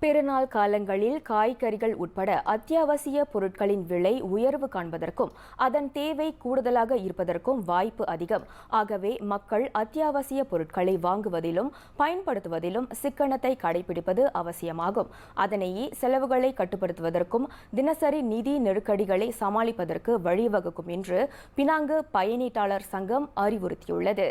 பெருநாள் காலங்களில் காய்கறிகள் உட்பட அத்தியாவசிய பொருட்களின் விலை உயர்வு காண்பதற்கும் அதன் தேவை கூடுதலாக இருப்பதற்கும் வாய்ப்பு அதிகம். ஆகவே மக்கள் அத்தியாவசிய பொருட்களை வாங்குவதிலும் பயன்படுத்துவதிலும் சிக்கனத்தை கடைபிடிப்பது அவசியமாகும். அதனையே செலவுகளை கட்டுப்படுத்துவதற்கும் தினசரி நிதி நெருக்கடிகளை சமாளிப்பதற்கு வழிவகுக்கும் என்று பினாங்கு பயனீட்டாளர் சங்கம் அறிவுறுத்தியுள்ளது.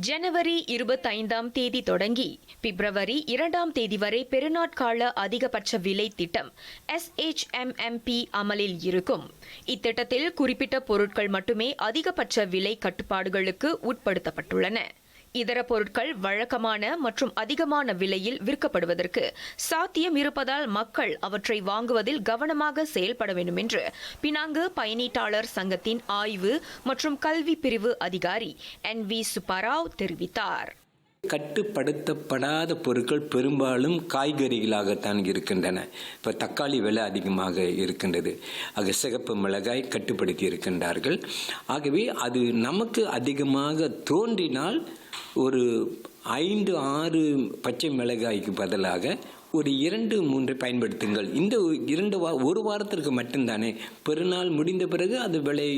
ஜனவரி இருபத்தைந்தாம் தேதி தொடங்கி பிப்ரவரி இரண்டாம் தேதி வரை பெருநாட்கால அதிகபட்ச விலை திட்டம் எஸ்ஹெச்எம்எம்பி அமலில் இருக்கும். இத்திட்டத்தில் குறிப்பிட்ட பொருட்கள் மட்டுமே அதிகபட்ச விலை கட்டுப்பாடுகளுக்கு உட்படுத்தப்பட்டுள்ளன. இதர பொருட்கள் வழக்கமான மற்றும் அதிகமான விலையில் விற்கப்படுவதற்கு சாத்தியம் இருப்பதால் மக்கள் அவற்றை வாங்குவதில் கவனமாக செயல்பட வேண்டும் என்று பினாங்கு பயணீட்டாளர் சங்கத்தின் ஆய்வு மற்றும் கல்வி பிரிவு அதிகாரி என் வி சுப்பாராவ் தெரிவித்தார். கட்டுப்படுத்தப்படாத பொருட்கள் பெரும்பாலும் காய்கறிகளாகத்தான் இருக்கின்றன. இப்போ தக்காளி விலை அதிகமாக இருக்கின்றது. ஆக சிகப்பு மிளகாய் கட்டுப்படுத்தி இருக்கின்றார்கள். ஆகவே அது நமக்கு அதிகமாக தோன்றினால் ஒரு ஐந்து ஆறு பச்சை மிளகாய்க்கு பதிலாக ஒரு இரண்டு மூன்று பயன்படுத்துங்கள். இந்த இரண்டு வா ஒரு வாரத்திற்கு மட்டும்தானே பெருநாள் முடிந்த பிறகு அது விலை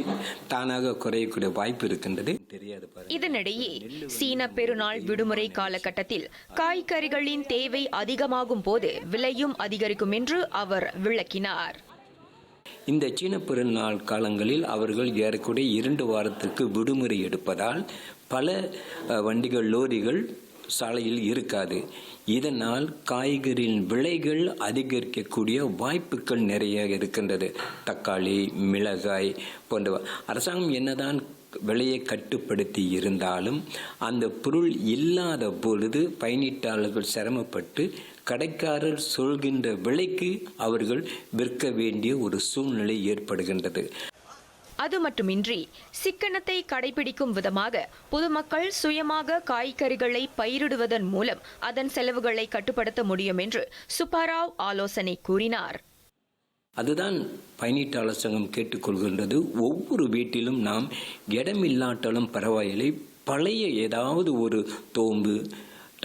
தானாக குறையக்கூடிய வாய்ப்பு இருக்கின்றது. தெரியாது இதனிடையே சீன பெருநாள் விடுமுறை காலகட்டத்தில் காய்கறிகளின் தேவை அதிகமாகும் போது விலையும் அதிகரிக்கும் என்று அவர் விளக்கினார். இந்த சீன பெருநாள் காலங்களில் அவர்கள் ஏறக்குறைய இரண்டு வாரத்திற்கு விடுமுறை எடுப்பதால் பல வண்டிகள் லோரிகள் சாலையில் இருக்காது. இதனால் காய்கறியின் விலைகள் அதிகரிக்கக்கூடிய வாய்ப்புகள் நிறைய இருக்கின்றது. தக்காளி மிளகாய் போன்றவை அரசாங்கம் என்னதான் விலையை கட்டுப்படுத்தி இருந்தாலும் அந்த பொருள் இல்லாத பொழுது பயனீட்டாளர்கள் சிரமப்பட்டு கடைக்காரர் சொல்கின்ற விலைக்கு அவர்கள் விற்க வேண்டிய ஒரு சூழ்நிலை ஏற்படுகின்றது. அது மட்டுமின்றி சிக்கனத்தை கடைபிடிக்கும் விதமாக பொதுமக்கள் சுயமாக காய்கறிகளை பயிரிடுவதன் மூலம் அதன் செலவுகளை கட்டுப்படுத்த முடியும் என்று சுப்பாராவ் ஆலோசனை கூறினார். அதுதான் பயனீட்டாளர் சங்கம் கேட்டுக்கொள்கின்றது. ஒவ்வொரு வீட்டிலும் நாம் இடமில்லாட்டாலும் பரவாயில்லை. பழைய ஏதாவது ஒரு தோம்பு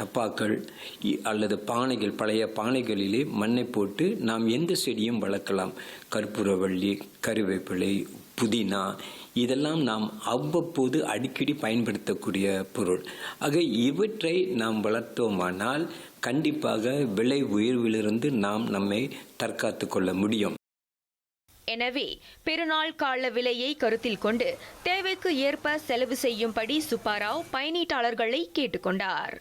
டப்பாக்கள் இ- அல்லது பானைகள் பழைய பானைகளிலே மண்ணை போட்டு நாம் எந்த செடியும் வளர்க்கலாம். கற்பூரவள்ளி கருவேப்பிலை புதினா இதெல்லாம் நாம் அவ்வப்போது அடிக்கடி பயன்படுத்தக்கூடிய பொருள். ஆக இவற்றை நாம் வளர்த்தோமானால் கண்டிப்பாக விலை உயர்விலிருந்து நாம் நம்மை தற்காத்து கொள்ள முடியும். எனவே பெருநாள் கால விலையை கருத்தில் கொண்டு தேவைக்கு ஏற்ப செலவு செய்யும்படி சுப்பாராவ் பயனீட்டாளர்களை கேட்டுக்கொண்டார்